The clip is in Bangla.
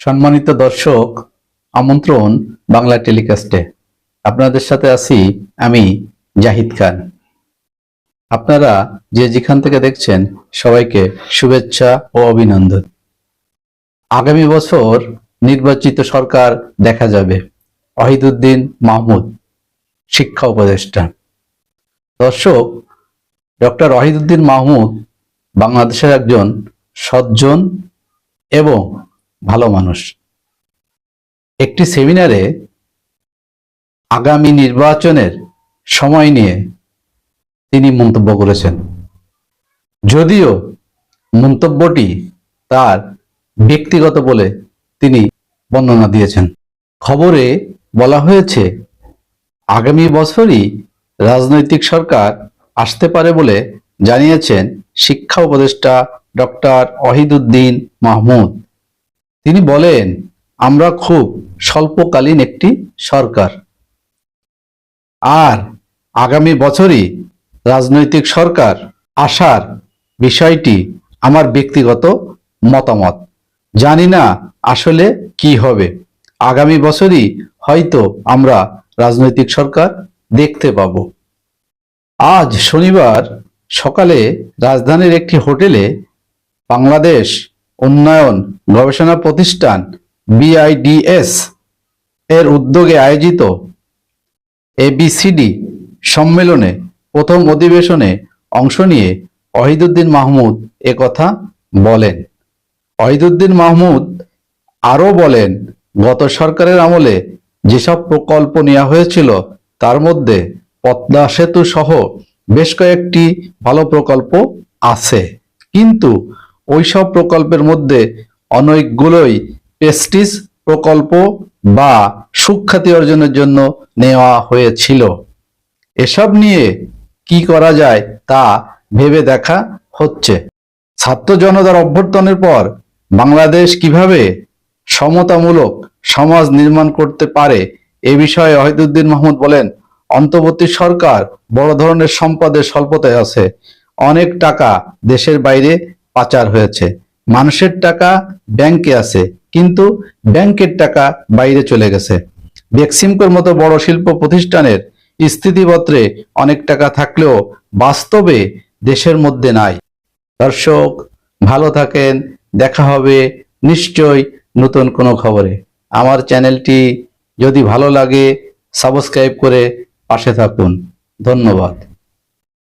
সম্মানিত দর্শক, আমন্ত্রণ বাংলা টেলিকাস্টে। আপনাদের সাথে আছি আমি জাহিদ খান। আপনারা যে যেখান থেকে দেখছেন, সবাইকে শুভেচ্ছা ও অভিনন্দন। আগামী বছর নির্বাচিত সরকার দেখা যাবে, ওয়াহিদুদ্দিন মাহমুদ, শিক্ষা উপদেষ্টা। দর্শক, ডক্টর ওয়াহিদুদ্দিন মাহমুদ বাংলাদেশের একজন সজ্জন এবং ভালো মানুষ। একটি সেমিনারে আগামী নির্বাচনের সময় নিয়ে তিনি মন্তব্য করেছেন। যদিও মন্তব্যটি তার ব্যক্তিগত বলে তিনি বর্ণনা দিয়েছেন। খবরে বলা হয়েছে, আগামী বছরই রাজনৈতিক সরকার আসতে পারে বলে জানিয়েছেন শিক্ষা উপদেষ্টা ডক্টর ওয়াহিদুদ্দিন মাহমুদ। তিনি বলেন, আমরা খুব স্বল্পকালীন একটি সরকার। আর আগামী বছরই রাজনৈতিক সরকার আসার বিষয়টি আমার ব্যক্তিগত মতামত। জানি না আসলে কি হবে। আগামী বছরই হয়তো আমরা রাজনৈতিক সরকার দেখতে পাব। আজ শনিবার সকালে রাজধানীর একটি হোটেলে বাংলাদেশ উন্নয়ন, গবেষণা প্রতিষ্ঠান বিআইডিএস এর উদ্যোগে আয়োজিত এবিসিডি সম্মেলনে প্রথম অধিবেশনে অংশ নিয়ে অহিদুদ্দিন মাহমুদ কথা বলেন। অহিদুদ্দিন মাহমুদ আরও বলেন, গত সরকারের আমলে যেসব প্রকল্প নেওয়া হয়েছিল, তার মধ্যে পদ্মা সেতু সহ বেশ কয়েকটি ভালো প্রকল্প আছে। কিন্তু ওইসব প্রকল্পের মধ্যে অনেকগুলোই প্রেস্টিজ প্রকল্প বা সুখ্যাতি অর্জনের জন্য নেওয়া হয়েছিল। এসব নিয়ে কি করা যায় তা ভেবে দেখা হচ্ছে। ছাত্র জনতার অভ্যর্থনের পর বাংলাদেশ কীভাবে সমতামূলক সমাজ নির্মাণ করতে পারে এ বিষয়ে ওয়াহিদুদ্দিন মাহমুদ বলেন, অন্তর্বর্তী সরকার বড় ধরনের সম্পদের স্বল্পতায় আছে। অনেক টাকা দেশের বাইরে পাচার হয়েছে। মানুষের টাকা ব্যাংকে আছে, কিন্তু ব্যাংকের টাকা বাইরে চলে গেছে। বেক্সিমকোর মতো বড় শিল্প প্রতিষ্ঠানের স্থিতিপত্রে অনেক টাকা থাকলেও বাস্তবে দেশের মধ্যে নাই। দর্শক, ভালো থাকেন, দেখা হবে নিশ্চয় নতুন কোনো খবরে। আমার চ্যানেলটি যদি ভালো লাগে, সাবস্ক্রাইব করে পাশে থাকুন। ধন্যবাদ।